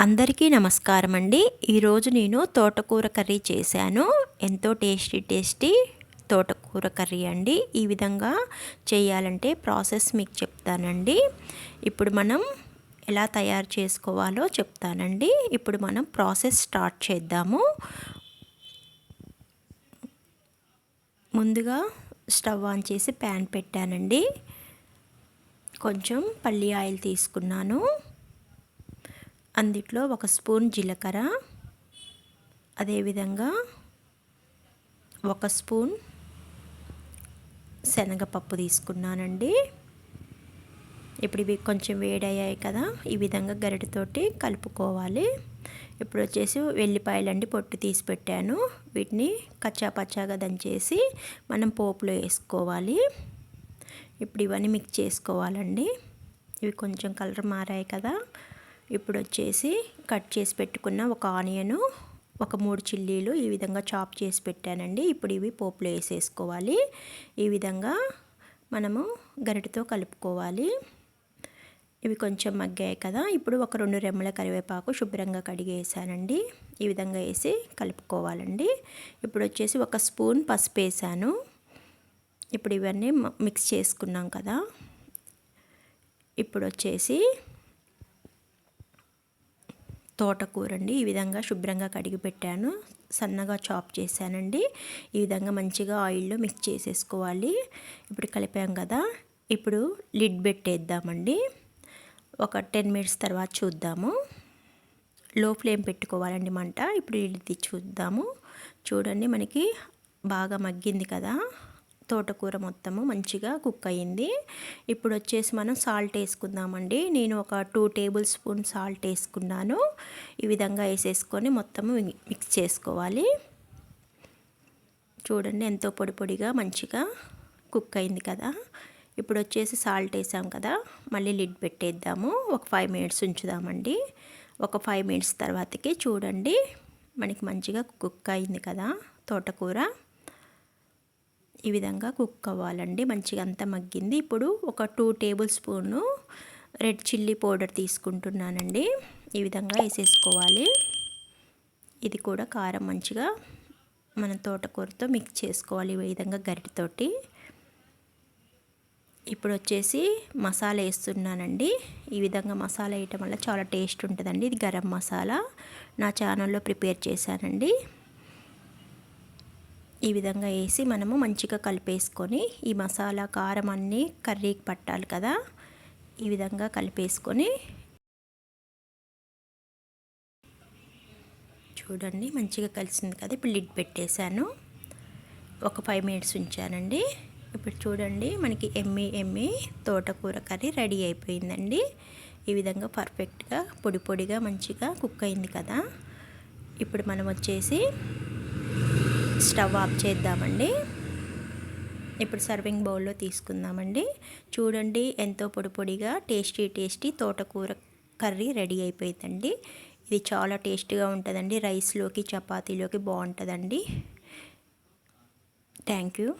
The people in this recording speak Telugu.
అందరికీ నమస్కారం అండి ఈరోజు నేను తోటకూర కర్రీ చేశాను. ఎంతో టేస్టీ టేస్టీ తోటకూర కర్రీ అండి. ఈ విధంగా చేయాలంటే ప్రాసెస్ మీకు చెప్తానండి. ఇప్పుడు మనం ఎలా తయారు చేసుకోవాలో చెప్తానండి. ఇప్పుడు మనం ప్రాసెస్ స్టార్ట్ చేద్దాము. ముందుగా స్టవ్ ఆన్ చేసి ప్యాన్ పెట్టానండి. కొంచెం పల్లి ఆయిల్ తీసుకున్నాను. అందుట్లో ఒక స్పూన్ జీలకర్ర అదేవిధంగా ఒక స్పూన్ శనగపప్పు తీసుకున్నానండి. ఇప్పుడు ఇవి కొంచెం వేడయ్యాయి కదా ఈ విధంగా గరిటతోటి కలుపుకోవాలి. ఇప్పుడు వచ్చేసి వెల్లిపాయలండి పొట్టు తీసి పెట్టాను. వీటిని కచ్చా పచ్చాగా దంచేసి మనం పోపులో వేసుకోవాలి. ఇప్పుడు ఇవన్నీ మిక్స్ చేసుకోవాలండి. ఇవి కొంచెం కలర్ మారాయి కదా ఇప్పుడు వచ్చేసి కట్ చేసి పెట్టుకున్న ఒక ఆనియను ఒక మూడు చిల్లీలు ఈ విధంగా చాప్ చేసి పెట్టానండి. ఇప్పుడు ఇవి పోపులో వేసేసుకోవాలి. ఈ విధంగా మనము గరిటతో కలుపుకోవాలి. ఇవి కొంచెం మగ్గాయి కదా. ఇప్పుడు ఒక రెండు రెమ్మల కరివేపాకు శుభ్రంగా కడిగేసానండి. ఈ విధంగా వేసి కలుపుకోవాలండి. ఇప్పుడు వచ్చేసి ఒక స్పూన్ పసుపు వేసాను. ఇప్పుడు ఇవన్నీ మిక్స్ చేసుకున్నాం కదా. ఇప్పుడు వచ్చేసి తోటకూర అండి ఈ విధంగా శుభ్రంగా కడిగి పెట్టాను. సన్నగా చాప్ చేశానండి. ఈ విధంగా మంచిగా ఆయిల్లో మిక్స్ చేసేసుకోవాలి. ఇప్పుడు కలిపాం కదా. ఇప్పుడు లిడ్ పెట్టేద్దామండి. ఒక టెన్ మినిట్స్ తర్వాత చూద్దాము. లో ఫ్లేమ్ పెట్టుకోవాలండి మంట. ఇప్పుడు లిడ్ చూద్దాము. చూడండి మనకి బాగా మగ్గింది కదా. తోటకూర మొత్తము మంచిగా కుక్ అయ్యింది. ఇప్పుడు వచ్చేసి మనం సాల్ట్ వేసుకుందామండి. నేను ఒక టూ టేబుల్ స్పూన్ సాల్ట్ వేసుకున్నాను. ఈ విధంగా వేసేసుకొని మొత్తము మిక్స్ చేసుకోవాలి. చూడండి ఎంతో పొడి పొడిగా మంచిగా కుక్ అయింది కదా. ఇప్పుడు వచ్చేసి సాల్ట్ వేసాం కదా. మళ్ళీ లిడ్ పెట్టేద్దాము. ఒక ఫైవ్ మినిట్స్ ఉంచుదామండి. ఒక ఫైవ్ మినిట్స్ తర్వాతకి చూడండి. మనకి మంచిగా కుక్ అయింది కదా తోటకూర. ఈ విధంగా కుక్ అవ్వాలండి. మంచిగా అంతా మగ్గింది. ఇప్పుడు ఒక two tablespoon red chilli powder తీసుకుంటున్నానండి. ఈ విధంగా వేసేసుకోవాలి. ఇది కూడా కారం మంచిగా మన తోటకూరతో మిక్స్ చేసుకోవాలి ఈ విధంగా గరిటితోటి. ఇప్పుడు వచ్చేసి మసాలా వేస్తున్నానండి. ఈ విధంగా మసాలా వేయటం వల్ల చాలా టేస్ట్ ఉంటుందండి. ఇది గరం మసాలా. నా ఛానల్లో ప్రిపేర్ చేశానండి. ఈ విధంగా వేసి మనము మంచిగా కలిపేసుకొని ఈ మసాలా కారం అన్నీ కర్రీకి పట్టాలి కదా. ఈ విధంగా కలిపేసుకొని చూడండి మంచిగా కలిసింది కదా. ఇప్పుడు లిడ్ పెట్టేశాను. ఒక ఫైవ్ మినిట్స్ ఉంచానండి. ఇప్పుడు చూడండి మనకి ఎమ్మి ఎమ్మి తోటకూర కర్రీ రెడీ అయిపోయిందండి. ఈ విధంగా పర్ఫెక్ట్గా పొడి పొడిగా మంచిగా కుక్ అయింది కదా. ఇప్పుడు మనం వచ్చేసి స్టవ్ ఆఫ్ చేద్దామండి. ఇప్పుడు సర్వింగ్ బౌల్లో తీసుకుందామండి. చూడండి ఎంతో పొడి పొడిగా టేస్టీ టేస్టీ తోటకూర కర్రీ రెడీ అయిపోయిందండి. ఇది చాలా టేస్ట్గా ఉంటుందండి. రైస్లోకి చపాతీలోకి బాగుంటుందండి. Thank you.